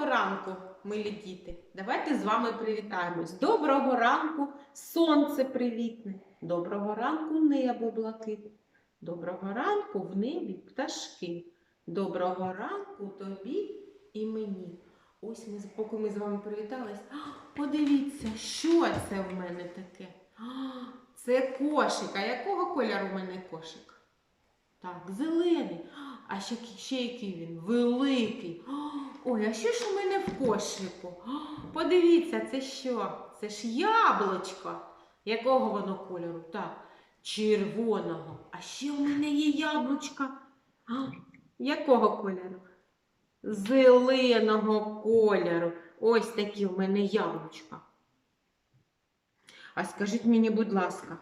Доброго ранку, милі діти. Давайте з вами привітаємось. Доброго ранку, сонце привітне. Доброго ранку, небо блакитне. Доброго ранку в небі пташки. Доброго ранку тобі і мені. Ось ми, поки ми з вами привітались. Подивіться, що це в мене таке? Це кошик. А якого кольору в мене кошик? Так, зелений. А ще, ще який він? Великий. Ой, а що ж у мене в кошику? Подивіться, це що? Це ж яблучко. Якого воно кольору? Так, червоного. А ще у мене є яблучка. А, якого кольору? Зеленого кольору. Ось такі у мене яблучка. А скажіть мені, будь ласка,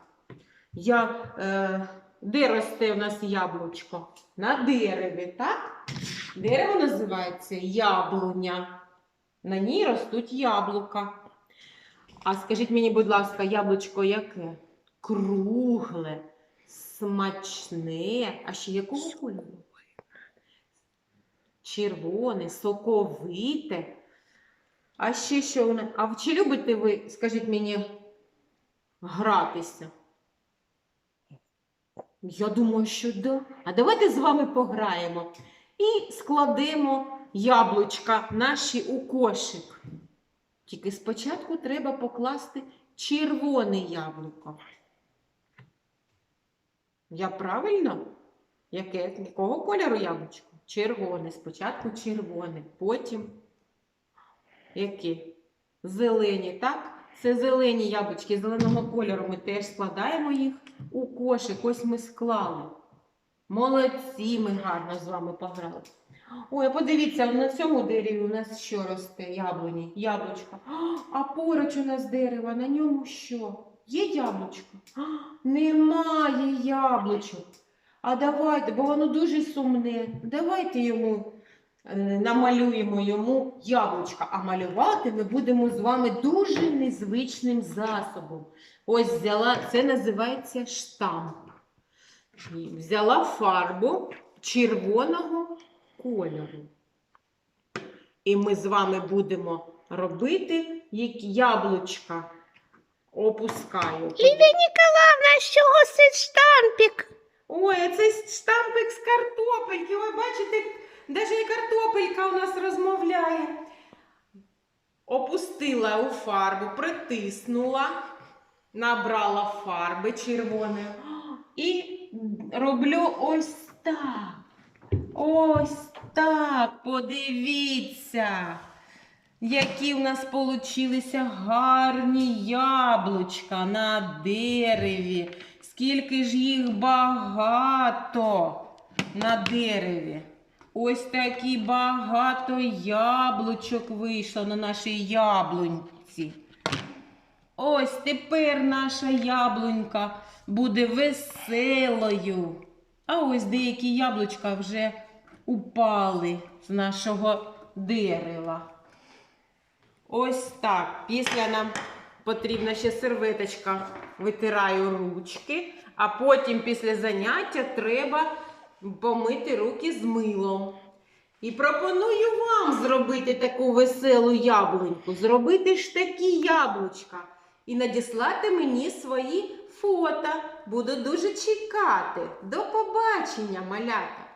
я, е, де росте у нас яблучко? На дереві, так? Дерево називається яблуня. На ній ростуть яблука. А скажіть мені, будь ласка, яблучко яке? Кругле, смачне. А ще якого кольору? Червоне, соковите. А ще що? А чи любите ви, скажіть мені, гратися? Я думаю, що да. А давайте з вами пограємо і складемо яблучка наші у кошик. Тільки спочатку треба покласти червоне яблуко. Я правильно? Яке? Якого кольору яблучко? Червоне. Спочатку червоне, потім які? Зелені, так? Це зелені яблучки зеленого кольору. Ми теж складаємо їх у кошик. Ось ми склали. Молодці, ми гарно з вами пограли. Ой, а подивіться, на цьому дереві у нас що росте? Яблуні, яблучко. А поруч у нас дерево, на ньому що? Є яблучко? Немає яблучок. А давайте, бо воно дуже сумне. Давайте йому намалюємо йому яблучка. А малювати ми будемо з вами дуже незвичним засобом. Ось взяла, це називається штамп. Взяла фарбу червоного кольору. І ми з вами будемо робити як яблучка. Опускаю. Лідія Ніколаївна, з чого це штампік? Ой, а це штампик з картопельки. Ви бачите, навіть і картопелька у нас розмовляє. Опустила у фарбу, притиснула, набрала фарби червоної і роблю ось так. Ось так. Подивіться, які в нас получилися гарні яблучка на дереві. Скільки ж їх багато на дереві. Ось такі багато яблучок вийшло на нашій яблуньці. Ось тепер наша яблунька буде веселою. А ось деякі яблучка вже упали з нашого дерева. Ось так. Після нам потрібна ще серветочка. Витираю ручки, а потім після заняття треба помити руки з милом. І пропоную вам зробити таку веселу яблуньку, зробити ж такі яблучка і надіслати мені свої фото. Буду дуже чекати. До побачення, малята!